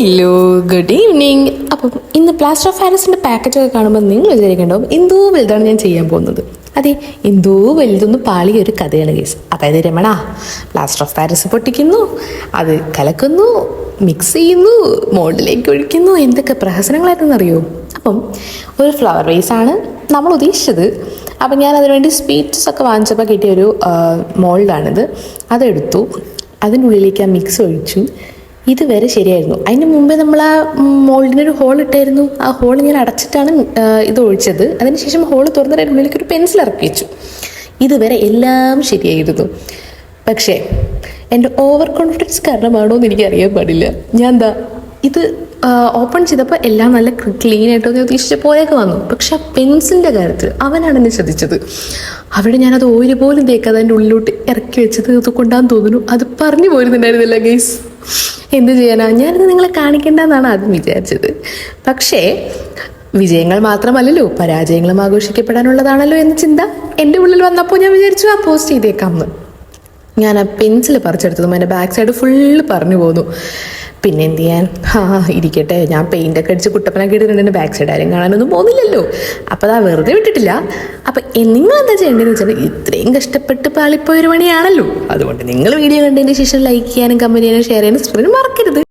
Hello good evening അപ്പം ഇന്ന് plaster of പാരീസിന്റെ പാക്കറ്റൊക്കെ കാണുമ്പോൾ നിങ്ങൾ വിചാരിക്കേണ്ടാവും എന്തോ വലുതാണ് ഞാൻ ചെയ്യാൻ പോകുന്നത്. അതെ എന്തോ വലുതൊന്ന് പാളിയ ഒരു കഥയാണ് കേസ് അതായത് രമണ പ്ലാസ്റ്റർ ഓഫ് പാരീസ് പൊട്ടിക്കുന്നു അത് കലക്കുന്നു മിക്സ് ചെയ്യുന്നു മോളിലേക്ക് ഒഴിക്കുന്നു എന്തൊക്കെ പ്രഹസനങ്ങളായിരുന്നു അറിയോ? അപ്പം ഒരു ഫ്ലവർ വേസാണ് നമ്മൾ ഉദ്ദേശിച്ചത്. അപ്പം ഞാൻ അതിനുവേണ്ടി സ്വീറ്റ്സ് ഒക്കെ വാങ്ങിച്ചപ്പോൾ കിട്ടിയ ഒരു മോൾഡാണിത് അതെടുത്തു. അതിനുള്ളിലേക്ക് ആ മിക്സ് ഒഴിച്ചു. ഇതുവരെ ശരിയായിരുന്നു. അതിന് മുമ്പേ നമ്മൾ ആ മോൾഡിനൊരു ഹോൾ ഇട്ടായിരുന്നു. ആ ഹോൾ ഞാൻ അടച്ചിട്ടാണ് ഇത് ഒഴിച്ചത്. അതിനുശേഷം ഹോൾ തുറന്നിട്ട് ഉള്ളിലേക്ക് ഒരു പെൻസിൽ ഇറക്കി വെച്ചു. ഇതുവരെ എല്ലാം ശരിയായിരുന്നു. പക്ഷേ എന്റെ ഓവർ കോൺഫിഡൻസ് കാരണമാണോ എന്ന് എനിക്ക് അറിയാൻ പാടില്ല. ഞാൻ എന്താ ഇത് ഓപ്പൺ ചെയ്തപ്പോൾ എല്ലാം നല്ല ക്ലീൻ ആയിട്ട് ഒന്ന് ഉദ്ദേശിച്ച പോലെയൊക്കെ വന്നു. പക്ഷെ ആ പെൻസിലിന്റെ കാര്യത്തിൽ അവനാണ് എന്നെ ശ്രദ്ധിച്ചത്. അവിടെ ഞാനത് ഒരുപോലും പോലും തേക്കാതെ അതിന്റെ ഉള്ളിലോട്ട് ഇറക്കി വെച്ചത് ഇത് കൊണ്ടാന്ന് തോന്നുന്നു. അത് പറഞ്ഞു പോരുന്നുണ്ടായിരുന്നില്ല ഗൈസ് എന്ത് ചെയ്യാനാ? ഞാനിത് നിങ്ങളെ കാണിക്കേണ്ടെന്നാണ് ആദ്യം വിചാരിച്ചത്. പക്ഷേ വിജയങ്ങൾ മാത്രമല്ലല്ലോ പരാജയങ്ങളും ആഘോഷിക്കപ്പെടാനുള്ളതാണല്ലോ എന്ന ചിന്ത എന്റെ ഉള്ളിൽ വന്നപ്പോൾ ഞാൻ വിചാരിച്ചു ആ പോസ്റ്റ് ചെയ്തേക്കാം എന്ന്. ഞാൻ ആ പെൻസിൽ പറിച്ചെടുത്തതും എന്റെ ബാക്ക് സൈഡ് ഫുള്ള് പറഞ്ഞു പോന്നു. പിന്നെ എന്ത് ചെയ്യാൻ ആ ഇരിക്കട്ടെ. ഞാൻ പെയിന്റൊക്കെ അടിച്ച് കുട്ടപ്പനൊക്കെ ഇട്ടിട്ടുണ്ട്. ബാക്ക് സൈഡ് ആരും കാണാനൊന്നും പോകുന്നില്ലല്ലോ. അപ്പോൾ അതാ വെറുതെ വിട്ടിട്ടില്ല. അപ്പം നിങ്ങൾ എന്താ ചെയ്യേണ്ടതെന്ന് വെച്ചാൽ ഇത്രയും കഷ്ടപ്പെട്ട് പാളിപ്പോയൊരു പണിയാണല്ലോ. അതുകൊണ്ട് നിങ്ങൾ വീഡിയോ കണ്ടതിന് ശേഷം ലൈക്ക് ചെയ്യാനും കമന്റ് ചെയ്യാനും ഷെയർ ചെയ്യാനും മറക്കരുത്.